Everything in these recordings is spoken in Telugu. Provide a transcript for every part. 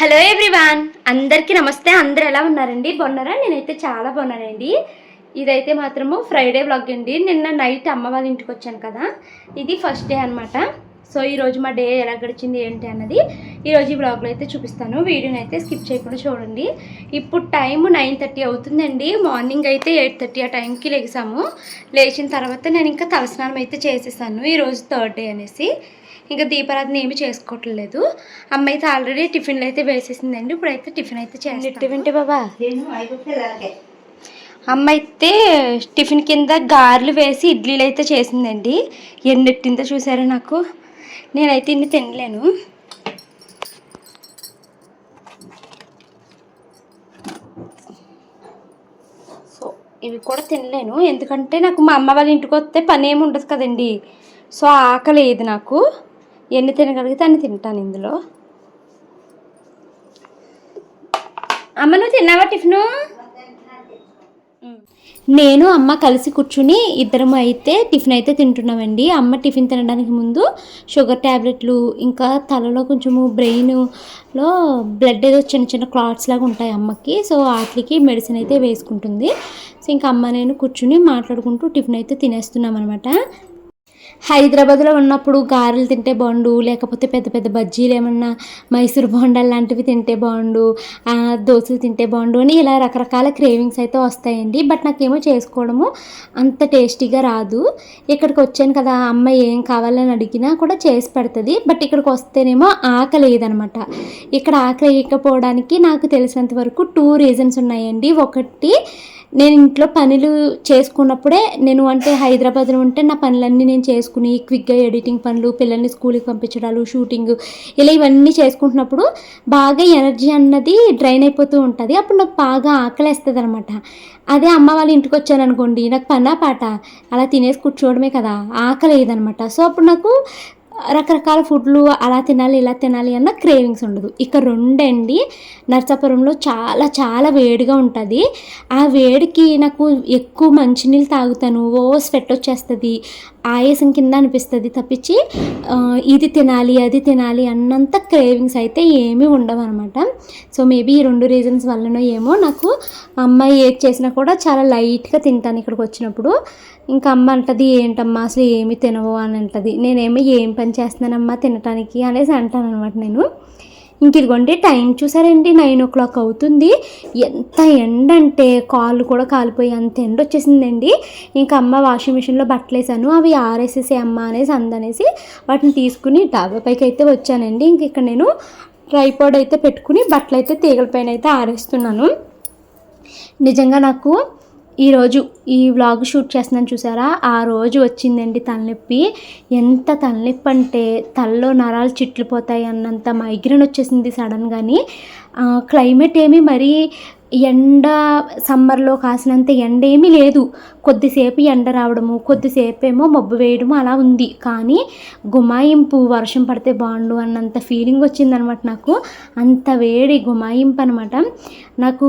హలో ఎవ్రీవాన్ అందరికీ నమస్తే. అందరు ఎలా ఉన్నారండి? బాగున్నారా? నేనైతే చాలా బాగున్నానండి. ఇదైతే మాత్రము ఫ్రైడే వ్లాగ్ అండి. నిన్న నైట్ అమ్మ వాళ్ళ ఇంటికి వచ్చాను కదా. ఇది ఫస్ట్ డే అనమాట సో ఈరోజు మా డే ఎలా గడిచింది ఏంటి అన్నది ఈరోజు ఈ బ్లాగ్లో అయితే చూపిస్తాను. వీడియోని అయితే స్కిప్ చేయకుండా చూడండి. ఇప్పుడు టైం నైన్ థర్టీ అవుతుందండి. మార్నింగ్ అయితే ఎయిట్ థర్టీ ఆ టైంకి లేచాము లేచిన తర్వాత నేను ఇంకా తలస్నానం అయితే చేసేసాను. ఈరోజు థర్డ్ డే అనేసి. ఇంకా దీపారాధన ఏమి చేసుకోవట్లేదు. అమ్మ అయితే ఆల్రెడీ టిఫిన్లు అయితే వేసేసిందండి. ఇప్పుడైతే టిఫిన్ అయితే చేస్తాను. టిఫిన్ బాబా? అమ్మ అయితే టిఫిన్ కింద గారెలు వేసి ఇడ్లీలు అయితే చేసిందండి. ఎన్నెట్టిందో చూసారా నాకు? నేనైతే ఇన్ని తినలేను. సో ఇవి కూడా తినలేను. ఎందుకంటే నాకు మా అమ్మ వాళ్ళ ఇంటికి వస్తే పని ఏమి ఉండదు కదండి. సో ఆకలి ఏది నాకు. ఎన్ని తినగలిగితే అన్ని తింటాను ఇందులో. అమ్మ నువ్వు తిన్నావా టిఫిను? నేను అమ్మ కలిసి కూర్చుని ఇద్దరం అయితే టిఫిన్ అయితే తింటున్నామండి. అమ్మ టిఫిన్ తినడానికి ముందు షుగర్ ట్యాబ్లెట్లు ఇంకా తలలో కొంచెము బ్రెయిన్లో బ్లడ్ ఏదో చిన్న చిన్న క్లాట్స్ లాగా ఉంటాయి అమ్మకి. సో వాటికి మెడిసిన్ అయితే వేసుకుంటుంది. సో ఇంకా అమ్మ నేను కూర్చుని మాట్లాడుకుంటూ టిఫిన్ అయితే తినేస్తున్నాం అనమాట హైదరాబాద్లో ఉన్నప్పుడు గారెలు తింటే బాగుండు లేకపోతే పెద్ద పెద్ద బజ్జీలు ఏమన్నా మైసూర్ బోండాలు లాంటివి తింటే బాగుండు దోశలు తింటే బాగుండు అని ఇలా రకరకాల క్రేవింగ్స్ అయితే వస్తాయండి. బట్ నాకేమో చేసుకోవడము అంత టేస్టీగా రాదు. ఇక్కడికి వచ్చాను కదా అమ్మ ఏం కావాలని అడిగినా కూడా చేసి పెడుతుంది. బట్ ఇక్కడికి వస్తేనేమో ఆకలి లేదనమాట ఇక్కడ ఆకలి వేయకపోవడానికి నాకు తెలిసినంత వరకు టూ రీజన్స్ ఉన్నాయండి. ఒకటి నేను ఇంట్లో పనులు చేసుకున్నప్పుడే నేను అంటే హైదరాబాద్లో ఉంటే నా పనులన్నీ నేను చేసుకుని క్విక్గా ఎడిటింగ్ పనులు పిల్లల్ని స్కూల్కి పంపించడాలు షూటింగ్ ఇలా ఇవన్నీ చేసుకుంటున్నప్పుడు బాగా ఎనర్జీ అన్నది డ్రైన్ అయిపోతూ ఉంటుంది. అప్పుడు నాకు బాగా ఆకలేస్తుంది అనమాట అదే అమ్మ వాళ్ళ ఇంటికి వచ్చాను అనుకోండి నాకు పనా పాట? అలా తినేసి కూర్చోవడమే కదా ఆకలి అనమాట సో అప్పుడు నాకు రకరకాల ఫుడ్లు అలా తినాలి ఇలా తినాలి అన్న క్రేవింగ్స్ ఉండదు. ఇక రెండండి నర్సాపురంలో చాలా చాలా వేడిగా ఉంటుంది. ఆ వేడికి నాకు ఎక్కువ మంచినీళ్ళు తాగుతాను. ఓ స్వెట్ వచ్చేస్తుంది ఆయాసం కింద అనిపిస్తుంది తప్పించి ఇది తినాలి అది తినాలి అన్నంత క్రేవింగ్స్ అయితే ఏమీ ఉండవు అనమాట సో మేబీ ఈ రెండు రీజన్స్ వల్లనో ఏమో నాకు అమ్మాయి ఏది చేసినా కూడా చాలా లైట్గా తింటాను ఇక్కడికి వచ్చినప్పుడు. ఇంకా అమ్మ అంటది ఏంటమ్మా అసలు ఏమి తినవు అని అంటది. నేనేమో ఏం పని చేస్తున్నానమ్మా తినటానికి అనేసి అంటాను అనమాట నేను. ఇంక ఇదిగోండి టైం చూసారండి నైన్ ఓ క్లాక్ అవుతుంది. ఎంత ఎండ అంటే కాళ్ళు కూడా కాలిపోయి అంత ఎండ వచ్చేసిందండి. ఇంకా అమ్మ వాషింగ్ మిషన్లో బట్టలు వేసాను అవి ఆరేసేసి అమ్మ అనేసి అందనేసి వాటిని తీసుకుని డాబా పైకి అయితే వచ్చానండి. ఇంక ఇక్కడ నేను ట్రైపాడ్ అయితే పెట్టుకుని బట్టలు అయితే తీగల పైన అయితే ఆరేస్తున్నాను. నిజంగా నాకు ఈరోజు ఈ వ్లాగ్ షూట్ చేస్తున్నాను చూసారా? ఆ రోజు వచ్చిందండి తలనొప్పి. ఎంత తలనొప్పి అంటే తలలో నరాలు చిట్లిపోతాయి అన్నంత మైగ్రేన్ వచ్చేసింది సడన్గాని క్లైమేట్ ఏమీ మరీ ఎండ సమ్మర్లో కాసినంత ఎండ ఏమీ లేదు. కొద్దిసేపు ఎండ రావడము కొద్దిసేపు ఏమో మబ్బు వేయడము అలా ఉంది. కానీ గుమాయింపు వర్షం పడితే బాగుండు అన్నంత ఫీలింగ్ వచ్చిందనమాట నాకు. అంత వేడి గుమాయింపు అనమాట నాకు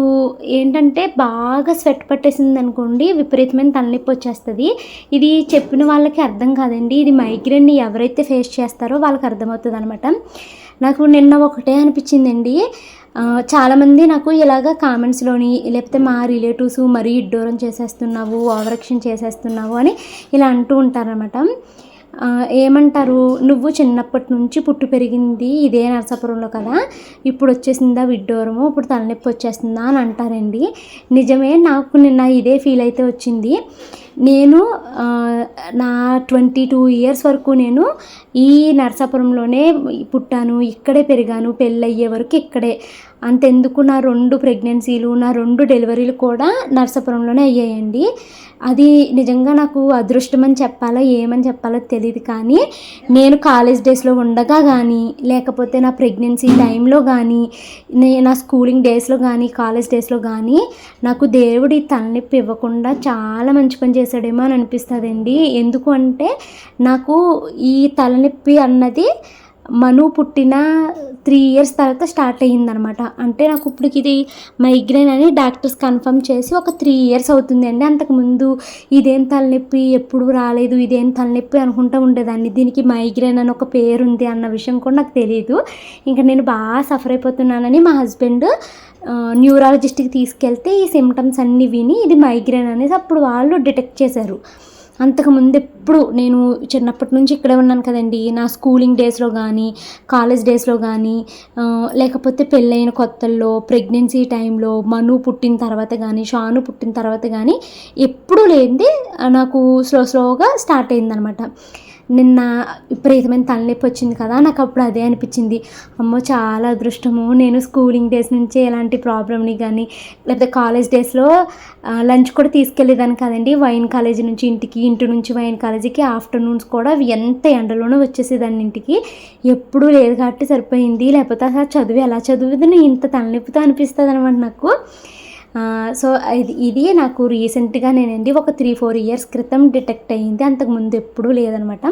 ఏంటంటే బాగా స్వెట్ పట్టేసింది అనుకోండి విపరీతమైన తలనొప్పి వచ్చేస్తుంది. ఇది చెప్పిన వాళ్ళకి అర్థం కాదండి. ఇది మైగ్రేన్ని ఎవరైతే ఫేస్ చేస్తారో వాళ్ళకి అర్థమవుతుంది అనమాట నాకు నిన్న ఒకటే అనిపించిందండి. చాలామంది నాకు ఇలాగ కామెంట్స్లోని లేకపోతే మా రిలేటివ్స్ మరీ ఇడ్డోరం చేసేస్తున్నావు ఓవరక్షన్ చేసేస్తున్నావు అని ఇలా అంటూ ఉంటారనమాట ఏమంటారు? నువ్వు చిన్నప్పటి నుంచి పుట్టు పెరిగింది ఇదే నరసాపురంలో కదా. ఇప్పుడు వచ్చేసిందా విడ్డోరము ఇప్పుడు తలనొప్పి వచ్చేస్తుందా అని అంటారండి. నిజమే నాకు నిన్న ఇదే ఫీల్ అయితే వచ్చింది. నేను నా ట్వంటీ టూ ఇయర్స్ వరకు నేను ఈ నరసాపురంలోనే పుట్టాను. ఇక్కడే పెరిగాను. పెళ్ళయ్యే వరకు ఇక్కడే. అంతెందుకు నా రెండు ప్రెగ్నెన్సీలు నా రెండు డెలివరీలు కూడా నర్సాపురంలోనే అయ్యాయండి. అది నిజంగా నాకు అదృష్టం అని చెప్పాలో ఏమని చెప్పాలో తెలియదు కానీ నేను కాలేజ్ డేస్లో ఉండగా కానీ లేకపోతే నా ప్రెగ్నెన్సీ టైంలో కానీ నా స్కూలింగ్ డేస్లో కానీ కాలేజ్ డేస్లో కానీ నాకు దేవుడి తలనొప్పి ఇవ్వకుండా చాలా మంచి పని చేశాడేమో అని అనిపిస్తుందండి. ఎందుకు అంటే నాకు ఈ తలనొప్పి అన్నది మను పుట్టిన త్రీ ఇయర్స్ తర్వాత స్టార్ట్ అయ్యిందనమాట. అంటే నాకు ఇప్పుడు ఇది మైగ్రేన్ అని డాక్టర్స్ కన్ఫర్మ్ చేసి ఒక త్రీ ఇయర్స్ అవుతుందండి. అంతకుముందు ఇదేం తలనొప్పి ఎప్పుడు రాలేదు ఇదేం తలనొప్పి అనుకుంటూ ఉండేదాన్ని. దీనికి మైగ్రేన్ అని ఒక పేరు ఉంది అన్న విషయం కూడా నాకు తెలియదు ఇంకా నేను బాగా సఫర్ అయిపోతున్నానని మా హస్బెండ్ న్యూరాలజిస్ట్కి తీసుకెళ్తే ఈ సిమ్టమ్స్ అన్నీ విని ఇది మైగ్రేన్ అనేసి అప్పుడు వాళ్ళు డిటెక్ట్ చేశారు. అంతకుముందు ఎప్పుడు నేను చిన్నప్పటి నుంచి ఇక్కడే ఉన్నాను కదండి. నా స్కూలింగ్ డేస్లో కానీ కాలేజ్ డేస్లో కానీ లేకపోతే పెళ్ళైన కొత్తల్లో ప్రెగ్నెన్సీ టైంలో మను పుట్టిన తర్వాత కానీ షాను పుట్టిన తర్వాత కానీ ఎప్పుడూ లేనిది నాకు స్లో స్లోగా స్టార్ట్ అయిందనమాట నిన్న విపరీతమైన తలనొప్పి వచ్చింది కదా నాకు అప్పుడు అదే అనిపించింది. అమ్మో చాలా అదృష్టము. నేను స్కూలింగ్ డేస్ నుంచి ఎలాంటి ప్రాబ్లమ్ని కానీ లేకపోతే కాలేజ్ డేస్లో లంచ్ కూడా తీసుకెళ్ళేదాన్ని కదండి. వైన్ కాలేజీ నుంచి ఇంటికి ఇంటి నుంచి వైన్ కాలేజీకి ఆఫ్టర్నూన్స్ కూడా ఎంత ఎండలోనూ వచ్చేసేదాన్ని ఇంటికి. ఎప్పుడూ లేదు కాబట్టి సరిపోయింది. లేకపోతే అసలు చదువు ఎలా చదువుతుంది ఇంత తలనొప్పితో అనిపిస్తుంది అనమాట నాకు. సో ఇది ఇది నాకు రీసెంట్గా నేనండి ఒక త్రీ ఫోర్ ఇయర్స్ క్రితం డిటెక్ట్ అయ్యింది. అంతకుముందు ఎప్పుడూ లేదనమాట.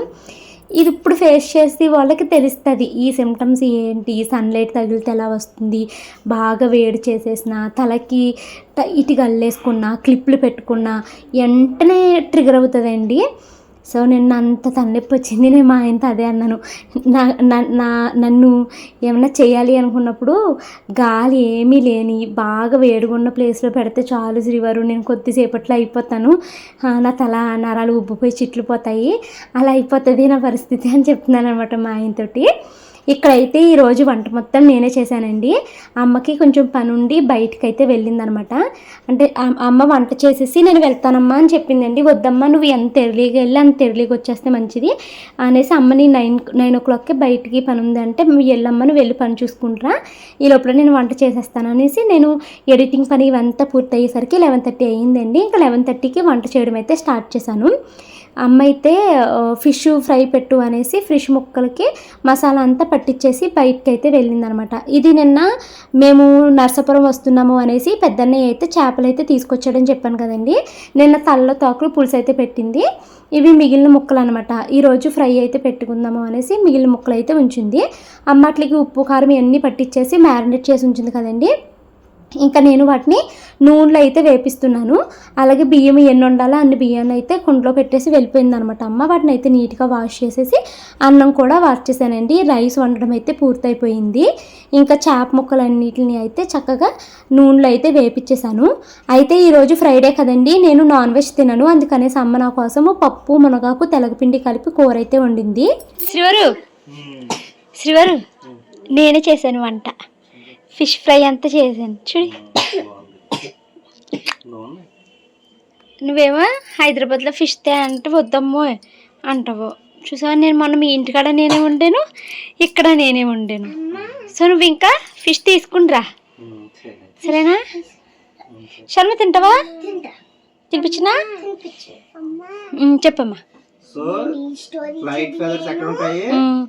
ఇది ఇప్పుడు ఫేస్ చేసి వాళ్ళకి తెలుస్తుంది ఈ సిమ్టమ్స్ ఏంటి సన్లైట్ తగిలితే ఎలా వస్తుంది బాగా వేడి చేసేసిన తలకి టైట్గా అల్లేసుకున్న క్లిప్లు పెట్టుకున్న వెంటనే ట్రిగర్ అవుతుందండి. సో నిన్న అంత తలనొప్పి వచ్చింది నేను మా ఆయనతో అదే అన్నాను. నా నా- నా నన్ను ఏమైనా చేయాలి అనుకున్నప్పుడు గాలి ఏమీ లేని బాగా వేడిగున్న ప్లేస్లో పెడితే చాలు శ్రీవారు నేను కొద్దిసేపట్లో అయిపోతాను. నా తల నరాలు ఉబ్బిపోయి చిట్లు పోతాయి అలా అయిపోతుంది నా పరిస్థితి అని చెప్తున్నాను అనమాట మా ఆయనతోటి. ఇక్కడైతే ఈరోజు వంట మొత్తం నేనే చేశానండి. అమ్మకి కొంచెం పని ఉండి బయటకైతే అయితే వెళ్ళిందనమాట. అంటే అమ్మ వంట చేసేసి నేను వెళ్తానమ్మా అని చెప్పిందండి. వద్దమ్మా నువ్వు ఎంత ఎర్లీగా వెళ్ళి అంత ఎర్లీగా వచ్చేస్తే మంచిది అనేసి అమ్మని నైన్ నైన్ ఓ క్లాక్కి బయటికి పని ఉంది అంటే నువ్వు వెళ్ళమ్మా నువ్వు వెళ్ళి పని చూసుకుంటారా. ఈ లోపల నేను వంట చేసేస్తాను అనేసి నేను ఎడిటింగ్ పని ఇవంతా పూర్తయ్యేసరికి లెవెన్ థర్టీ అయ్యిందండి. ఇంకా లెవెన్ థర్టీకి వంట చేయడం అయితే స్టార్ట్ చేశాను. అమ్మ అయితే ఫిష్ ఫ్రై పెట్టు అనేసి ఫిష్ ముక్కలకి మసాలా అంతా పట్టించేసి బయటకి అయితే వెళ్ళిందనమాట. ఇది నిన్న మేము నర్సాపురం వస్తున్నాము అనేసి పెద్దన్నయ్య అయితే చేపలు అయితే తీసుకొచ్చాడని చెప్పాను కదండి. నిన్న తలలో తోకలు పులుసు అయితే పెట్టింది. ఇవి మిగిలిన ముక్కలు అనమాట ఈరోజు ఫ్రై అయితే పెట్టుకుందాము అనేసి మిగిలిన ముక్కలు అయితే ఉంచింది. అమ్మట్లకి ఉప్పు కారం ఇవన్నీ పట్టించేసి మ్యారినేట్ చేసి ఉంచింది కదండి. ఇంకా నేను వాటిని నూనెలో అయితే వేపిస్తున్నాను. అలాగే బియ్యం ఎన్ని ఉండాలో అన్ని బియ్యాన్ని అయితే కుండలో పెట్టేసి వెళ్ళిపోయింది అనమాట అమ్మ వాటిని అయితే నీట్గా వాష్ చేసేసి అన్నం కూడా వాష్ చేశానండి. రైస్ వండడం అయితే పూర్తయిపోయింది. ఇంకా చేప ముక్కలన్నిటిని అయితే చక్కగా నూనెలో అయితే వేపించేశాను అయితే ఈరోజు ఫ్రైడే కదండి నేను నాన్ వెజ్ తినను. అందుకనేసి అమ్మ నా కోసము పప్పు మునగాకు తెలగపిండి కలిపి కూర అయితే వండింది. శ్రీవారు శ్రీవారు నేనే చేశాను వంట. ఫిష్ ఫ్రై అంతా చేశాను. చూడి. నువ్వేమో హైదరాబాద్లో ఫిష్ తే అంటే వద్దమ్మో అంటావు. చూసావా? నేను మొన్న మీ ఇంటికాడ నేనే వండాను ఇక్కడ నేనే వండాను. సో నువ్వు ఇంకా ఫిష్ తీసుకుండ్రా సరేనా? శర్మ తింటావా? తినిపించినా? చెప్పమ్మా. సో ఫ్లైట్ ఫెదర్స్ ఎక్కడ ఉంటాయి? ఉమ్,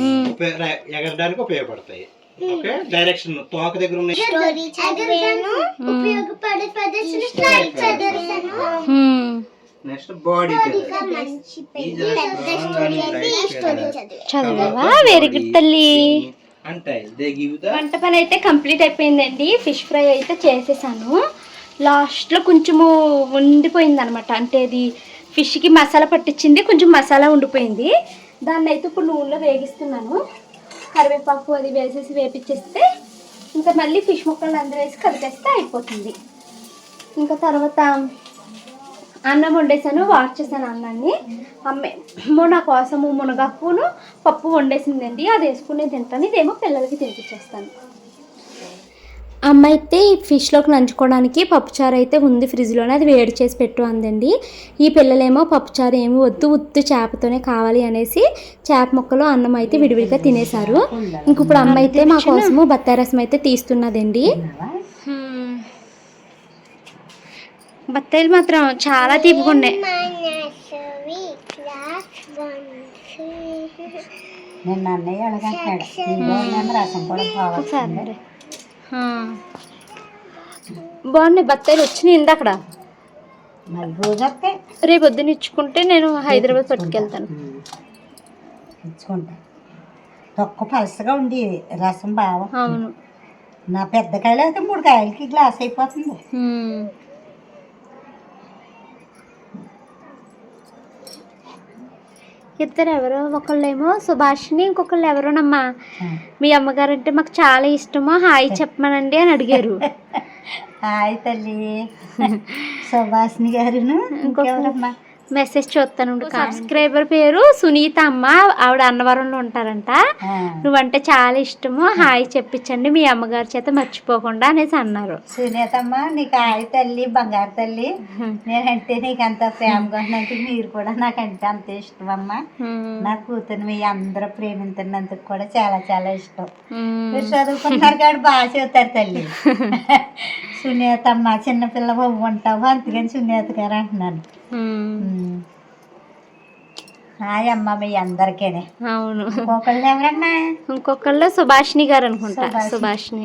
ఉమ్, ఉపయోగ- ర- ఎగరడానికి ఉపయోగపడతాయి. ఓకే డైరెక్షన్ తోక దగ్గర ఉన్నాయి. స్టోరీ చదివాను ఉపయోగపడే ప్రదర్శన స్లైడ్ చదివాను. ఉమ్. నెక్స్ట్ బాడీ చదివావా? వెరీ గుడ్ తల్లి. వంట పని అయితే కంప్లీట్ అయిపోయిందండి. ఫిష్ ఫ్రై అయితే చేసేసాను. లాస్ట్లో కొంచెము ఉండిపోయింది అనమాట అంటే అది ఫిష్కి మసాలా పట్టించింది కొంచెం మసాలా ఉండిపోయింది. దాన్ని అయితే ఇప్పుడు నూనెలో వేగిస్తున్నాను. కరివేపాకు అది వేసేసి వేపించేస్తే ఇంకా మళ్ళీ ఫిష్ ముక్కలు అందరూ వేసి కలిపేస్తే అయిపోతుంది. ఇంకా తర్వాత అన్నం వండేసాను వాష్ చేశాను అన్నాన్ని అమ్మే అమ్మో నా కోసము మునగాకును పప్పు వండేసిందండి అది వేసుకునే తింటాను. ఇదేమో పిల్లలకి తినిపించేస్తాను అమ్మ అయితే ఈ ఫిష్లోకి నంచుకోవడానికి పప్పుచారు అయితే ఉంది ఫ్రిడ్జ్లోనే అది వేడి చేసి పెట్టు అందండి. ఈ పిల్లలేమో పప్పుచారు ఏమి వద్దు ఉత్తు చేపతోనే కావాలి అనేసి చేప ముక్కలు అన్నం అయితే విడివిడిగా తినేశారు. ఇంక ఇప్పుడు అమ్మ అయితే మా కోసము బత్తాయి రసం అయితే తీస్తున్నదండి. హ్మ్. బత్తాయిలు మాత్రం చాలా వన్ నిన్న అన్నయ్య అడగంటాడు నీలో రసం కూడా కావాలి. బాగున్నాయి బత్తాయిలు వచ్చినాయి ఇంది అక్కడ? మళ్ళీ రోజు వస్తే రేపు పొద్దున ఇచ్చుకుంటే నేను హైదరాబాద్ పట్టుకెళ్తాను. ఇచ్చుకుంటా. తక్కువ పలసగా ఉంది రసం బాగా. అవును. నా పెద్ద కాయలు అయితే మూడు కాయలకి గ్లాస్ అయిపోతుంది. ఇద్దరు ఎవరో ఒకళ్ళేమో సుభాషిని ఇంకొకళ్ళు ఎవరోనమ్మా? మీ అమ్మగారు అంటే మాకు చాలా ఇష్టమో. హాయ్ చెప్పమనండి అని అడిగారు. హాయ్ తల్లి. సుభాష్ని గారును ఇంకెవరమ్మా? మెసేజ్ చూస్తాను సబ్స్క్రైబర్ పేరు సునీత అమ్మ. ఆవిడ అన్నవరంలో ఉంటారంట. నువ్వంటే చాలా ఇష్టము. హాయ్ చెప్పించండి మీ అమ్మగారి చేత మర్చిపోకుండా అనేసి అన్నారు. సునీతమ్మ నీకు హాయ్ తల్లి బంగారు తల్లి. నేనంటే నీకు అంత ప్రేమగా ఉన్నందుకు మీరు కూడా నాకంటే అంత ఇష్టం అమ్మా మ్మ్. నా కూతురు మీ అందరూ ప్రేమించినందుకు కూడా చాలా చాలా ఇష్టం. మీరు చదువుకున్నారు కాబట్టి బాగా చదువుతారు తల్లి. సునీతమ్మ చిన్నపిల్ల బొమ్మ ఉంటావు అందుకని సునీత గారు అంటున్నాను. హాయ్ అమ్మ మీ అందరికీనే. అవును. ఒకళ్ళు ఎవరమ్మా ఇంకొకళ్ళు సుభాషిణి గారు అనుకుంటా. సుభాషిణి. సుభాషిణి.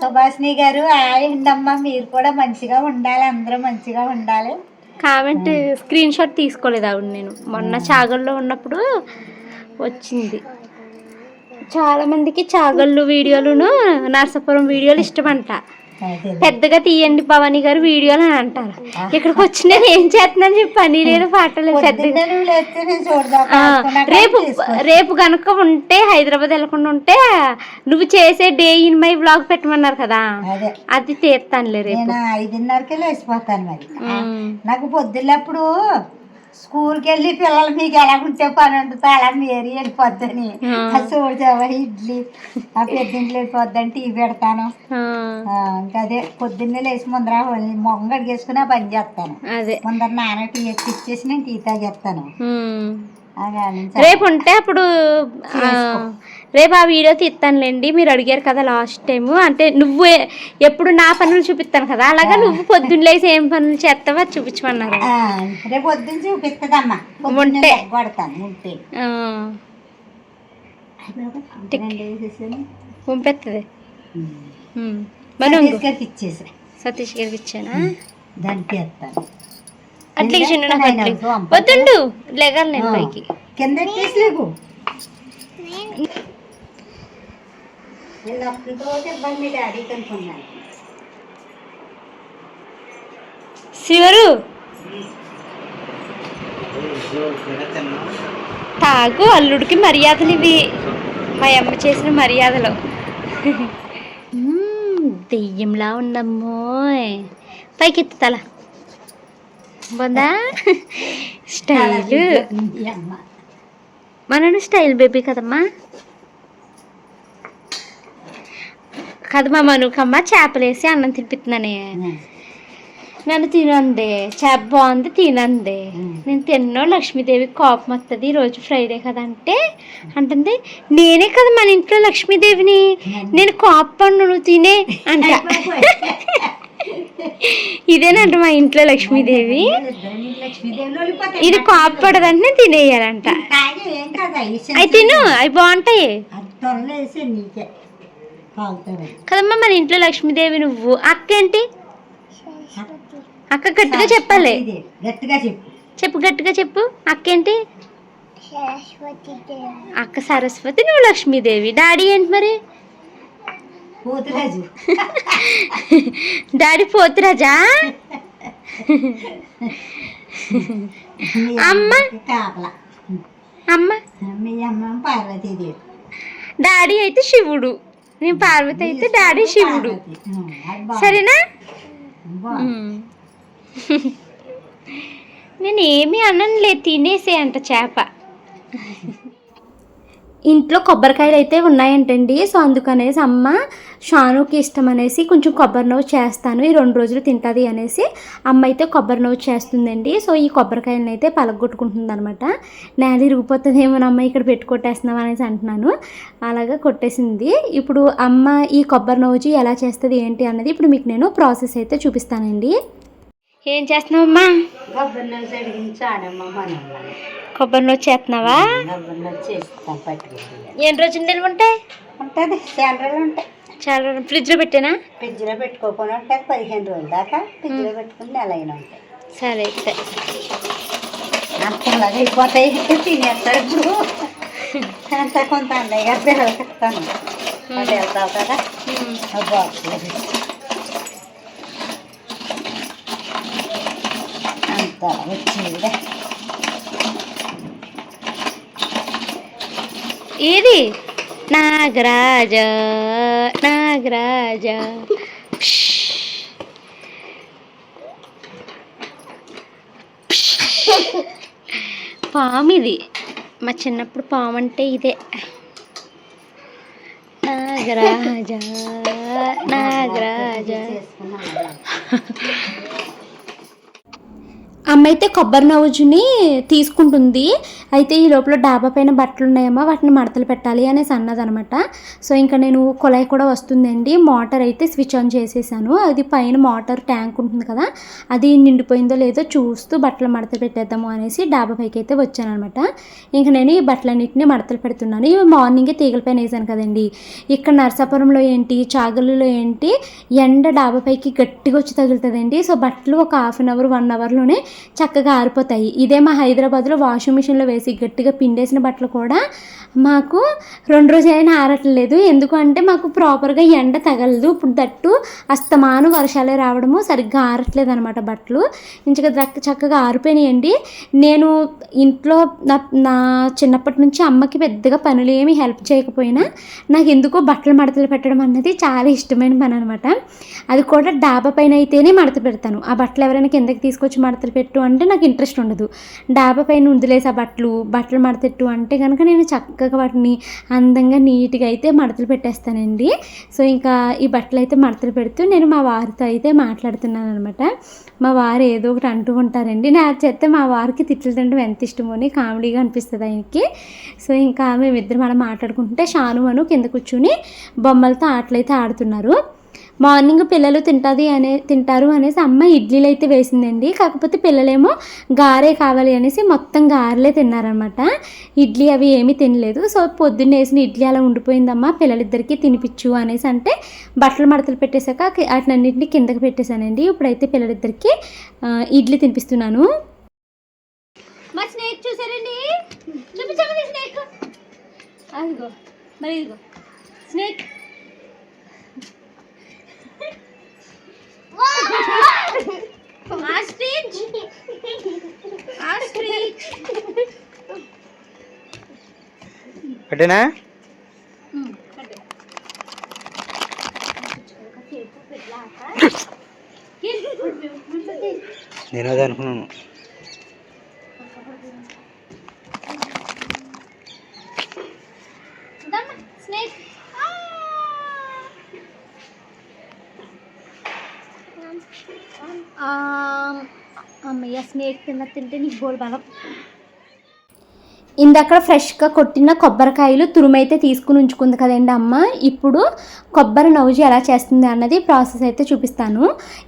సుభాష్ని గారు హాయ్ మీరు కూడా మంచిగా ఉండాలి అందరూ మంచిగా ఉండాలి. కామెంట్ స్క్రీన్ షాట్ తీసుకోలేదు ఆవిడ నేను. మొన్న చాగల్లో ఉన్నప్పుడు వచ్చింది. చాలా మందికి చాగళ్ళు వీడియోలును నరసాపురం వీడియోలు ఇష్టమంట. పెద్దగా తీయండి భవానీ గారు వీడియోలు అని అంటారు. ఇక్కడికి వచ్చి నేను ఏం చేస్తున్నాను చెప్పి పని లేదు పాట లేదు అనుకున్నాక రేపు. రేపు కనుక ఉంటే హైదరాబాద్ వెళ్ళకుండా ఉంటే నువ్వు చేసే డే ఇన్ మై బ్లాగ్ పెట్టమన్నారు కదా. అదే. తీస్తానులే రేపు. నేను ఐదున్నరకే లేచిపోతాను మరి. నాకు పొద్దున్నప్పుడు స్కూల్కి వెళ్ళి పిల్లలు మీకు ఎలా ఉంటే పని ఉంటుంది అలా మేరీ వెళ్ళిపోద్దని. చూడజావా ఇడ్లీ ఆ పెద్దింట్లో వెళ్ళిపోద్దని టీ పెడతాను. ఇంకా అదే పొద్దున్నే లేచి ముందర అడిగేసుకుని ఆ పని చేస్తాను. ముందర నాన్న టీ ఎత్తి ఇచ్చేసి నేను టీ తాగేస్తాను. రేపు ఉంటే అప్పుడు రేపు ఆ వీడియో తీస్తానులేండి మీరు అడిగారు కదా లాస్ట్ టైం అంటే నువ్వు ఎప్పుడు నా పనులు చూపిస్తాను కదా అలాగా నువ్వు పొద్దున్న లేసి ఏం పనులు చేస్తావో అది చూపించమన్నారు. ఆ, రేపు పొద్దున్న చూపిస్తుందమ్మా. ఉంటే. ఉంటే. పంపిస్తుంది ఇచ్చేసా. సతీష్ గారికి ఇచ్చానా? దానికి వేస్తాను అట్లకి చిన్న. వద్దుండు. లేగాలి నేను పైకి. కింద నేను అప్పుడుతో ఇబ్బంది మీ డాడీ కనుక్కున్నాను. శివరు! తాగు అల్లుడికి మర్యాదలు ఇవి మా అమ్మ చేసిన మర్యాదలు. దెయ్యంలా ఉందమ్మో. పైకి ఎత్తు తల బాగుందా స్టైల్ మనను స్టైల్ బేబీ కదమ్మా. కదమ్మా మనుకమ్మ చేపలేసి అన్నం తినిపిస్తున్నానే నన్ను తినందే చేప బాగుంది తినందే నేను తిన్నో లక్ష్మీదేవి కోపం వస్తుంది ఈరోజు ఫ్రైడే కదా అంటే అంటుంది నేనే కదా మన ఇంట్లో లక్ష్మీదేవిని. నేను కోపం నువ్వు తినే అంట. ఇదేనంట మా ఇంట్లో లక్ష్మీదేవి. ఇది తినేయాలంట. కదా ఈ చిన్న అవి తిను అవి బాగుంటాయి. కదమ్మా మన ఇంట్లో లక్ష్మీదేవి నువ్వు? అక్క ఏంటి? అక్క గట్టిగా చెప్పాలి. ఇది గట్టిగా చెప్పు. చెప్పు గట్టిగా చెప్పు. అక్క ఏంటి? అక్క సరస్వతి నువ్వు లక్ష్మీదేవి. డాడీ ఏంటి మరి? పోతురాజు. డాడీ పోతురాజా? అమ్మ. అమ్మ పార్వతీదేవి. డాడీ అయితే శివుడు. నేను పార్వతి అయితే డాడీ శివుడు. సరేనా. నేను ఏమీ అననులే తినేసే అంట చేప ఇంట్లో కొబ్బరికాయలు అయితే ఉన్నాయంటండి. సో అందుకనేసి అమ్మ షానుకి ఇష్టం అనేసి కొంచెం కొబ్బరి నవ్వు చేస్తాను. ఈ రెండు రోజులు తింటుంది అనేసి అమ్మ అయితే కొబ్బరి నవ్వు చేస్తుందండి. సో ఈ కొబ్బరికాయలను అయితే పలగొట్టుకుంటుంది అనమాట నేల ఇరిగిపోతుందేమోనమ్మ ఇక్కడ పెట్టి కొట్టేస్తున్నాం అనేసి అంటున్నాను. అలాగా కొట్టేసింది. ఇప్పుడు అమ్మ ఈ కొబ్బరి నవ్వుజీ ఎలా చేస్తుంది ఏంటి అన్నది ఇప్పుడు మీకు నేను ప్రాసెస్ అయితే చూపిస్తానండి. ఏం చేస్తున్నావమ్మా? కొబ్బరి నవ్వు కొబ్బరి నూనె చేస్తాం పట్టుకెళ్ళి ఎన్ని రోజులు నిల్వ ఉంటాయి? ఉంటుంది శాలరీలు ఉంటాయి. చాలా రోజులు. ఫ్రిడ్జ్లో పెట్టానా? ఫ్రిడ్జ్లో పెట్టుకోకుండా ఉంటుంది పదిహేను రోజుల దాకా ఫ్రిడ్జ్లో పెట్టుకుని నెల అయినా ఉంటాయి. సరే అయితే. అంతలాగా అయిపోతాయి తినేస్తారు ఇప్పుడు. అంత కొంత అన్నయ్య గారి పిల్లలకి ఇస్తాను వాళ్ళు వెళ్తావు కదా? వేసి. అంత వచ్చింది ఏది? నాగరాజ నాగరాజ. పాము ఇది మా చిన్నప్పుడు పాము అంటే ఇదే. నాగరాజ నాగరాజ. చేసుకున్నాను అయితే కొబ్బరి నవ్వుజుని తీసుకుంటుంది. అయితే ఈ లోపల డాబా పైన బట్టలు ఉన్నాయమ్మా వాటిని మడతలు పెట్టాలి అనేసి అన్నదనమాట. సో ఇంకా నేను కుళాయి కూడా వస్తుందండి. మోటార్ అయితే స్విచ్ ఆన్ చేసేసాను. అది పైన మోటార్ ట్యాంక్ ఉంటుంది కదా అది నిండిపోయిందో లేదో చూస్తూ బట్టలు మడతలు పెట్టేద్దాము అనేసి డాబా పైకి అయితే వచ్చాను అనమాట ఇంకా నేను ఈ బట్టలన్నింటినీ మడతలు పెడుతున్నాను. ఇవి మార్నింగే తీగల పైన వేసాను కదండి. ఇక్కడ నర్సాపురంలో ఏంటి చాగలులో ఏంటి ఎండ డాబా పైకి గట్టిగా వచ్చి తగులుతుందండి. సో బట్టలు ఒక హాఫ్ అన్ అవర్ వన్ అవర్లోనే చక్కగా ఆరిపోతాయి. ఇదే మా హైదరాబాద్లో వాషింగ్ మిషన్లో వేసి గట్టిగా పిండేసిన బట్టలు కూడా మాకు రెండు రోజులైనా ఆరట్లేదు. ఎందుకు అంటే మాకు ప్రాపర్గా ఎండ తగలదు. ఇప్పుడు దట్టు అస్తమాను వర్షాలే రావడము సరిగ్గా ఆరట్లేదు అనమాట బట్టలు. ఇంచక దక్క చక్కగా ఆరిపోయినాయండి. నేను ఇంట్లో నా నా చిన్నప్పటి నుంచి అమ్మకి పెద్దగా పనులు ఏమి హెల్ప్ చేయకపోయినా నాకు ఎందుకో బట్టలు మడతలు పెట్టడం అన్నది చాలా ఇష్టమైన పని అనమాట అది కూడా డాబా పైన అయితేనే మడత పెడతాను. ఆ బట్టలు ఎవరైనా కిందకి తీసుకొచ్చి మడతలు పెట్టు అంటే నాకు ఇంట్రెస్ట్ ఉండదు. డాబా పైన ఉందిలేసి బట్టలు బట్టలు మడతెట్టు అంటే కనుక నేను చక్కగా వాటిని అందంగా నీట్గా అయితే మడతలు పెట్టేస్తానండి. సో ఇంకా ఈ బట్టలు అయితే మడతలు పెడుతూ నేను మా వారితో అయితే మాట్లాడుతున్నాను అనమాట మా వారు ఏదో ఒకటి అంటూ ఉంటారండి. నా చేస్తే మా వారికి తిట్లు తినడం ఎంత ఇష్టమో అని కామెడీగా అనిపిస్తుంది ఆయనకి. సో ఇంకా మేమిద్దరం అలా మాట్లాడుకుంటుంటే షాను అను కింద కూర్చుని బొమ్మలతో ఆటలైతే ఆడుతున్నారు. మార్నింగ్ పిల్లలు తింటుంది అనే తింటారు అనేసి అమ్మ ఇడ్లీలు అయితే వేసిందండి. కాకపోతే పిల్లలేమో గారే కావాలి అనేసి మొత్తం గారెలే తిన్నారనమాట ఇడ్లీ అవి ఏమీ తినలేదు. సో పొద్దున్న వేసిన ఇడ్లీ అలా ఉండిపోయిందమ్మా పిల్లలిద్దరికీ తినిపించు అనేసి అంటే బట్టలు మడతలు పెట్టేశాక వాటినన్నింటినీ కిందకి పెట్టేశానండి. ఇప్పుడైతే పిల్లలిద్దరికీ ఇడ్లీ తినిపిస్తున్నాను. మా స్నేక్ చూసారండి? చూపించండి స్నేక్. అదిగో మరి ఇదిగో. స్నేక్. ఆస్ట్రిచ్ ఆస్ట్రిచ్ పెట్టేనా నేను అదే అనుకున్నాను స్నేక్ అమ్మయ్య స్నేక్ తిన్న తింటే నీకు బోల్ బలం ఇందాక ఫ్రెష్గా కొట్టిన కొబ్బరికాయలు తురుమైతే తీసుకుని ఉంచుకుంది కదండి అమ్మ. ఇప్పుడు కొబ్బరి నవ్వుజు ఎలా చేస్తుంది అన్నది ప్రాసెస్ అయితే చూపిస్తాను.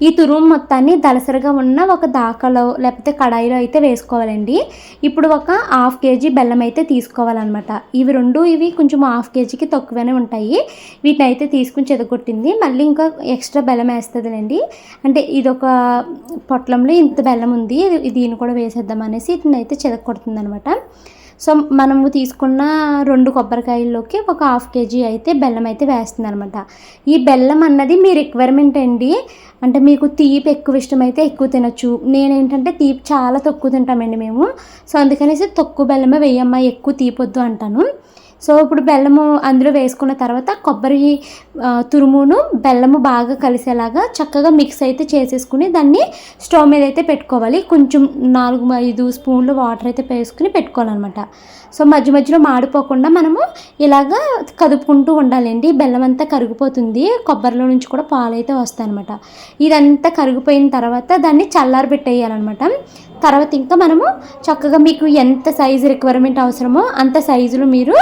ఈ తురుము మొత్తాన్ని దలసరిగా ఉన్న ఒక దాకలో లేకపోతే కడాయిలో అయితే వేసుకోవాలండి. ఇప్పుడు ఒక హాఫ్ కేజీ బెల్లం అయితే తీసుకోవాలన్నమాట. ఇవి రెండు ఇవి కొంచెం హాఫ్ కేజీకి తక్కువనే ఉంటాయి. వీటిని అయితే తీసుకుని చెదగొట్టింది. మళ్ళీ ఇంకా ఎక్స్ట్రా బెల్లం వేస్తుందిలేండి. అంటే ఇది ఒక పొట్లంలో ఇంత బెల్లం ఉంది. దీన్ని కూడా వేసేద్దాం అనేసి వీటిని అయితే చెదగొడుతుంది అనమాట సో మనము తీసుకున్న రెండు కొబ్బరికాయల్లోకి ఒక హాఫ్ కేజీ అయితే బెల్లం అయితే వేస్తుంది అనమాట ఈ బెల్లం అన్నది మీ రిక్వైర్మెంట్ అండి. అంటే మీకు తీపి ఎక్కువ ఇష్టమైతే ఎక్కువ తినొచ్చు. నేనేంటంటే తీపి చాలా తక్కువ తింటామండి మేము. సో అందుకనేసి తక్కువ బెల్లమే వేయమ్మా ఎక్కువ తీపొద్దు అంటాను. సో ఇప్పుడు బెల్లము అందులో వేసుకున్న తర్వాత కొబ్బరి తురుమును బెల్లము బాగా కలిసేలాగా చక్కగా మిక్స్ అయితే చేసేసుకుని దాన్ని స్టవ్ మీద అయితే పెట్టుకోవాలి. కొంచెం నాలుగు ఐదు స్పూన్లు వాటర్ అయితే వేసుకుని పెట్టుకోవాలన్నమాట. సో మధ్య మధ్యలో మాడిపోకుండా మనము ఇలాగా కదుపుకుంటూ ఉండాలండి. బెల్లం అంతా కరిగిపోతుంది. కొబ్బరిలో నుంచి కూడా పాలు అయితే వస్తాయి అనమాట ఇదంతా కరిగిపోయిన తర్వాత దాన్ని చల్లారబెట్టేయాలన్నమాట. తర్వాత ఇంకా మనము చక్కగా మీకు ఎంత సైజు రిక్వైర్మెంట్ అవసరమో అంత సైజులో మీరు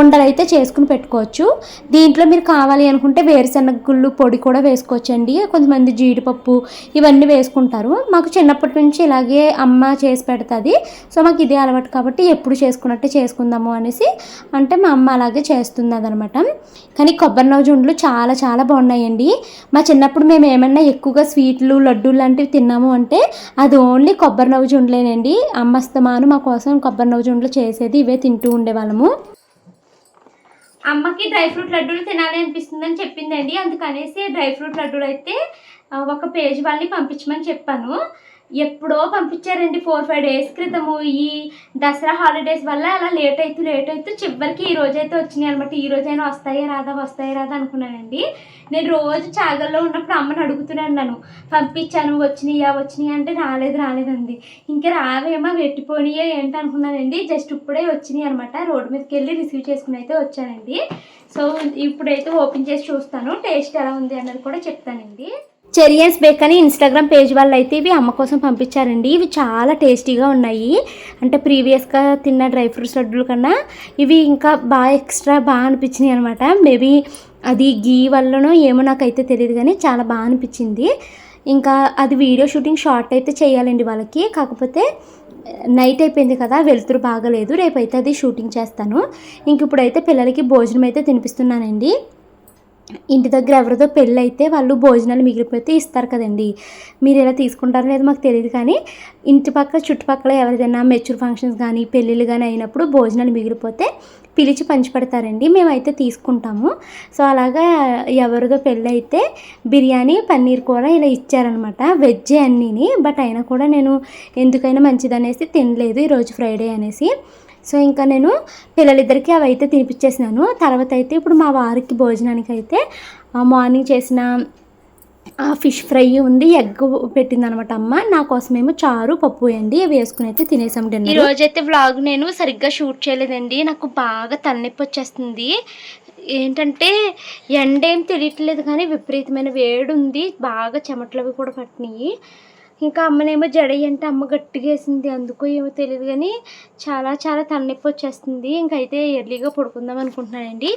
ఉండలు అయితే చేసుకుని పెట్టుకోవచ్చు. దీంట్లో మీరు కావాలి అనుకుంటే వేరుశనగ గుళ్ళు పొడి కూడా వేసుకోవచ్చండి. కొంతమంది జీడిపప్పు ఇవన్నీ వేసుకుంటారు. మాకు చిన్నప్పటి నుంచి ఇలాగే అమ్మ చేసి పెడుతుంది. సో మాకు ఇదే అలవాటు కాబట్టి ఎప్పుడు చేసుకున్నట్టే చేసుకుందాము అనేసి అంటే మా అమ్మ అలాగే చేస్తుంది అదనమాట కానీ కొబ్బరి నవ్వుజుండ్లు చాలా చాలా బాగున్నాయండి. మా చిన్నప్పుడు మేము ఏమన్నా ఎక్కువగా స్వీట్లు లడ్డూలు లాంటివి తిన్నాము అంటే అది ఓన్లీ కొబ్బరి నవ్వుజుండ్లేనండి అమ్మస్తమాను మా కోసం కొబ్బరి నవ్వుజుండ్లు చేసేది ఇవే తింటూ ఉండేవాళ్ళము. అమ్మకి డ్రై ఫ్రూట్ లడ్డూలు తినాలి అనిపిస్తుందని చెప్పిందండి. అందుకనేసి డ్రై ఫ్రూట్ లడ్డూలు అయితే ఒక పేజ్ వాళ్ళని పంపించమని చెప్పాను. ఎప్పుడో పంపించారండి ఫోర్ ఫైవ్ డేస్ క్రితము. ఈ దసరా హాలిడేస్ వల్ల అలా లేట్ అవుతూ లేట్ అవుతూ చివరికి ఈ రోజైతే వచ్చినాయి అనమాట ఈ రోజైనా వస్తాయా రాదా వస్తాయా రాదా అనుకున్నానండి. నేను రోజు చాగల్లో ఉన్నప్పుడు అమ్మని అడుగుతున్నాను నన్ను పంపించాను వచ్చినాయా వచ్చినాయా? అంటే రాలేదు రాలేదండి. ఇంకా రావేమో వెట్టిపోనియా ఏంటి అనుకున్నానండి. జస్ట్ ఇప్పుడే వచ్చినాయి అనమాట రోడ్డు మీదకి వెళ్ళి రిసీవ్ చేసుకుని అయితే వచ్చానండి. సో ఇప్పుడైతే ఓపెన్ చేసి చూస్తాను. టేస్ట్ ఎలా ఉంది అన్నది కూడా చెప్తానండి. చెరియన్స్ బేక్ అని ఇన్స్టాగ్రామ్ పేజ్ వాళ్ళు అయితే ఇవి అమ్మ కోసం పంపించారండి. ఇవి చాలా టేస్టీగా ఉన్నాయి. అంటే ప్రీవియస్గా తిన్న డ్రై ఫ్రూట్స్ లడ్డూల కన్నా ఇవి ఇంకా బాగా ఎక్స్ట్రా బాగా అనిపించినాయి అనమాట మేబీ అది గీ వల్లనో ఏమో నాకైతే తెలియదు కానీ చాలా బాగా అనిపించింది. ఇంకా అది వీడియో షూటింగ్ షార్ట్ అయితే చేయాలండి వాళ్ళకి. కాకపోతే నైట్ అయిపోయింది కదా వెలుతురు బాగలేదు. రేపైతే అది షూటింగ్ చేస్తాను. ఇంక ఇప్పుడైతే పిల్లలకి భోజనం అయితే తినిపిస్తున్నానండి. ఇంటి దగ్గర ఎవరిదో పెళ్ళి అయితే వాళ్ళు భోజనాలు మిగిలిపోతే ఇస్తారు కదండి. మీరు ఎలా తీసుకుంటారో లేదో మాకు తెలియదు కానీ ఇంటి పక్క చుట్టుపక్కల ఎవరిదైనా మెచ్యూర్ ఫంక్షన్స్ కానీ పెళ్ళిళ్ళు కానీ అయినప్పుడు భోజనాలు మిగిలిపోతే పిలిచి పంచిపెడతారండి. మేమైతే తీసుకుంటాము. సో అలాగా ఎవరిదో పెళ్ళి అయితే బిర్యానీ పన్నీర్ కూర ఇలా ఇచ్చారనమాట. వెజ్జే అన్నీని బట్ అయినా కూడా నేను ఎందుకైనా మంచిదనేసి తినలేదు ఈరోజు ఫ్రైడే అనేసి. సో ఇంకా నేను పిల్లలిద్దరికీ అవి అయితే తినిపించేసినాను తర్వాత అయితే ఇప్పుడు మా వారికి భోజనానికి అయితే మార్నింగ్ చేసిన ఫిష్ ఫ్రై ఉంది ఎగ్ పెట్టింది అనమాట అమ్మ. నా కోసమేమో చారు పప్పు అండి అవి వేసుకుని అయితే తినేసాం డిన్నర్ ఈ రోజైతే వ్లాగ్ నేను సరిగ్గా షూట్ చేయలేదండి. నాకు బాగా తలనొప్పి వచ్చేస్తుంది. ఏంటంటే ఎండ ఏం తెలియట్లేదు కానీ విపరీతమైన వేడి ఉంది. బాగా చెమటలవి కూడా పట్టినాయి. ఇంకా అమ్మనేమో జడయ్య అంటే అమ్మ గట్టిగా వేసింది అందుకో ఏమో తెలియదు కానీ చాలా చాలా తలనొప్పి వచ్చేస్తుంది. ఇంకైతే ఎర్లీగా పడుకుందాం అనుకుంటున్నానండి.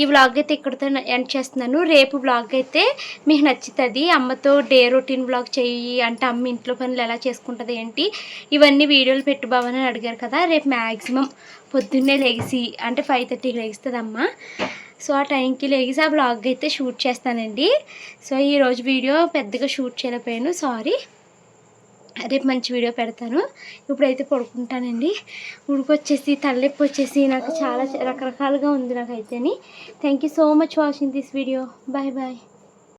ఈ వ్లాగ్ అయితే ఇక్కడితో ఎండ్ చేస్తున్నాను. రేపు వ్లాగ్ అయితే మీకు నచ్చుతుంది. అమ్మతో డే రొటీన్ వ్లాగ్ చెయ్యి అంటే అమ్మ ఇంట్లో పనులు ఎలా చేసుకుంటుంది ఏంటి? ఇవన్నీ వీడియోలు పెట్టు బావని అడిగారు కదా. రేపు మ్యాక్సిమం పొద్దున్నే లెగిసి అంటే ఫైవ్ థర్టీకి లెగిస్తుంది అమ్మ. సో ఆ టైంకి లెగిసి ఆ వ్లాగ్ అయితే షూట్ చేస్తానండి. సో ఈరోజు వీడియో పెద్దగా షూట్ చేయలేకపోయాను. సారీ రేపు మంచి వీడియో పెడతాను. ఇప్పుడైతే పడుకుంటానండి. ఉడికొచ్చేసి తలనొప్పి వచ్చేసి నాకు చాలా రకరకాలుగా ఉంది నాకైతేని. Thank you so much watching this video bye bye